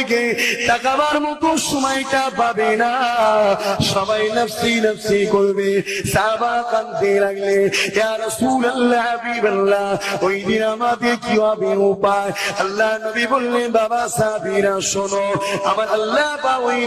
দিকে তাকাবার মতো সময়টা পাবে না। সবাই নফসি নফসি করবে। সাবা কানতে লাগলে, ইয়া হাবিবাল্লাহ, ওই দিন আমাদের কি হবে উপায়? আল্লাহ নবী বললেন, বাবা সাহাবীরা, শোনো, আমার আল্লাহ বা ওই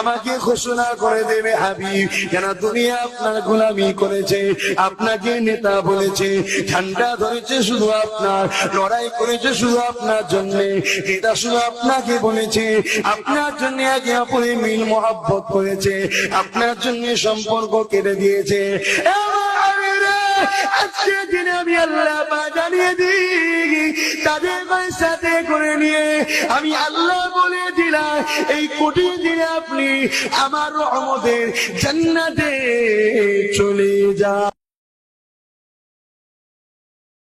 আমাকে ঘোষণা করে দেবে, হাবিব, কেন দুনিয়া আপনার গোলামি করেছে, আপনাকে নেতা বলেছে ঠান্ডা ধরেছে শুধু আপনার, লড়াই করেছে শুধু আপনার জন্য এটা শুধু আপনাকে বলেছে, আপনার জন্য একে অপরে মিল মহাব্বত করেছে, আপনার জন্য সম্পর্ক কেটে দিয়েছে আজকে দিনে আমি আল্লাহ জানিয়ে দিই, তাদের সাথে করে নিয়ে আমি আল্লাহ বলে দিলাম, এই কঠিন দিনে আপনি আমার রহমতের জান্নাতে চলে যা